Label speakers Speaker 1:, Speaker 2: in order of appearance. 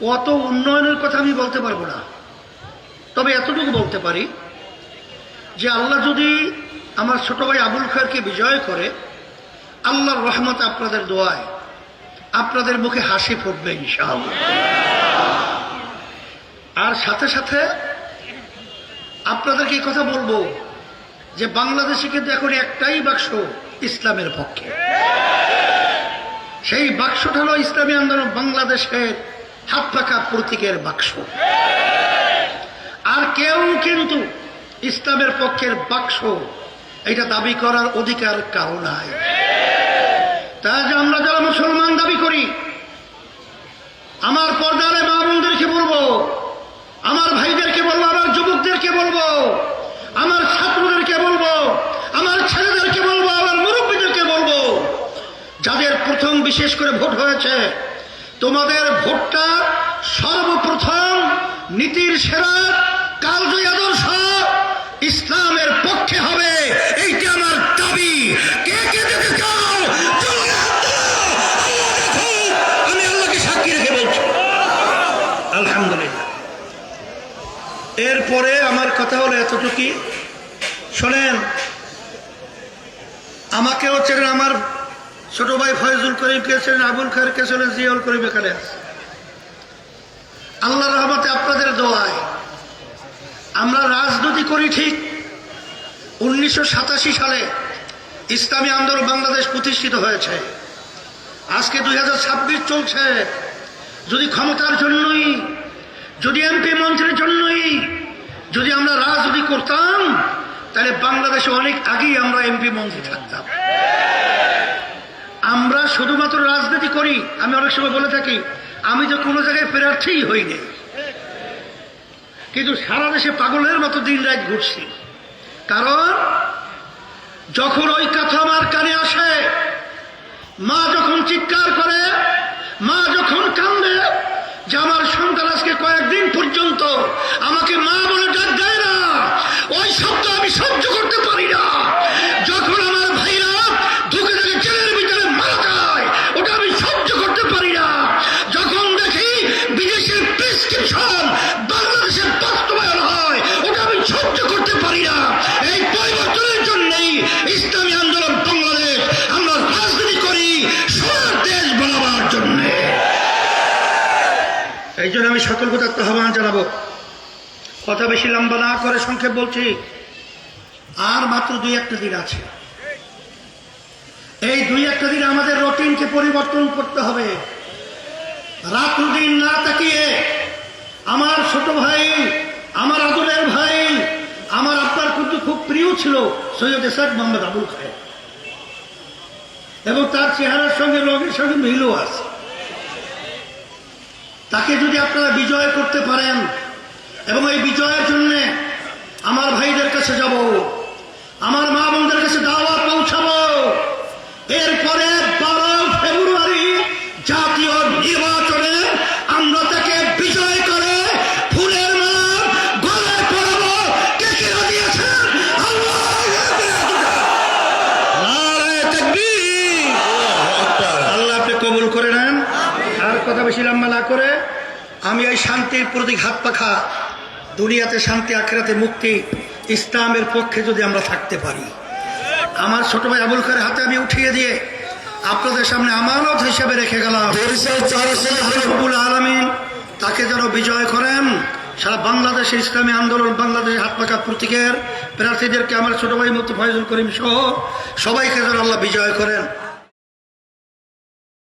Speaker 1: অত উন্নয়নের কথা আমি বলতে পারব না। তবে এতটুকু বলতে পারি যে আল্লাহ যদি আমার ছোট ভাই আবুল খারকে বিজয় করে, আল্লাহর রহমত আপনাদের দোয়ায় আপনাদের মুখে হাসি ফুটবে ইনশাআল্লাহ। আর সাথে সাথে আপনাদেরকে কথা বলব যে বাংলাদেশে কিন্তু এখন একটাই বাক্স ইসলামের পক্ষে। সেই বাক্সটা হলো ইসলামী আন্দোলন বাংলাদেশের হাত পাকা প্রতীকের বাক্স। আর কেউ কিন্তু ইসলামের পক্ষের বাক্স, এটা দাবি করার অধিকার কারও নাই। তাই যে আমরা যারা মুসলমান দাবি করি, আমার পর্দারে মা বোনদেরকে বলব, আমার ভাইদেরকে বলব, আমার যুবকদেরকে বলব, আমার ছাত্রদেরকে বলব, আমার ছেলেদেরকে বলব, আমার মুরব্বীদেরকে বলব, যাদের প্রথম বিশেষ করে ভোট হয়েছে তোমাদের ভোটটা সর্বপ্রথম নীতির সেরা, কালজয়ী আদর্শ ইসলামের পক্ষে হবে। এইটা আমার দাবি। কে কে দিতে চাও আমি আল্লাহকে সাক্ষী রেখে বলছি। আলহামদুলিল্লাহ। এরপরে আমার কথা হলো এতটুকুই। শোনেন, আমাকেও চেনেন, আমার ছোট ভাই ফয়জুল করিমকে চেনেন আবুল খায়েরকে চেনেন জিয়াউল করিম এখানে আছে। আল্লাহ রহমতে আপনাদের দোয়ায় আমরা রাজনীতি করি ঠিক। উনিশশো সাতাশি সালে ইসলামী আন্দোলন বাংলাদেশ প্রতিষ্ঠিত হয়েছে। আজকে দুই হাজার ছাব্বিশ চলছে। যদি ক্ষমতার জন্যই, যদি এমপি মন্ত্রীর জন্যই, যদি আমরা রাজনীতি করতাম, তাহলে বাংলাদেশে অনেক আগেই আমরা এমপি মন্ত্রী থাকতাম। আমরা শুধুমাত্র রাজনীতি করি, আমি অনেক সময় বলে থাকি, আমি তো কোনো জায়গায় প্রার্থীই হইনি কিন্তু সারা দেশে পাগলের মতো দিন রাত ঘুরছি। কারণ যখন ওই কথা আমার কানে আসে, মা যখন চিৎকার করে, মা যখন কান্দে যে আমার সন্তান আজকে কয়েকদিন পর্যন্ত আমাকে মা বলে জন্য আমি কথা আহ্বান জানাব। কথা বেশি লম্বা না করে সংক্ষেপ বলছি, আর মাত্র দুই একটা দিন আছে। এই দুই একটা দিন আমাদের রুটিনকে পরিবর্তন করতে হবে। রাত দিন না তাকিয়ে আমার ছোট ভাই, আমার আদরের ভাই, আমার আপনার কিন্তু খুব প্রিয় ছিল, সৈয়দ এসাদ মোহাম্মদ আবুল খায় এবং তার চেহারার সঙ্গে রঙের সঙ্গে মিলও আছে। তাকে যদি আপনারা বিজয় করতে পারেন এবং এই বিজয়ের জন্যে আমার ভাইদের কাছে যাব। বেশি লম্বা না করে, আমি এই শান্তির প্রতীক হাত পাখা, দুনিয়াতে শান্তি, আখেরাতে মুক্তি, ইসলামের পক্ষে যদি আমরা থাকতে পারি। আমার ছোট ভাই আবুল খারের হাতে আমি উঠিয়ে দিয়ে আপনাদের সামনে আমানত হিসেবে রেখে গেলাম। তাকে যেন বিজয় করেন। সারা বাংলাদেশের ইসলামী আন্দোলন, বাংলাদেশের হাত পাকা প্রতীকের প্রার্থীদেরকে আমার ছোট ভাই মুক্তি ফয়জুল করিম সহ সবাইকে যেন আল্লাহ বিজয় করেন।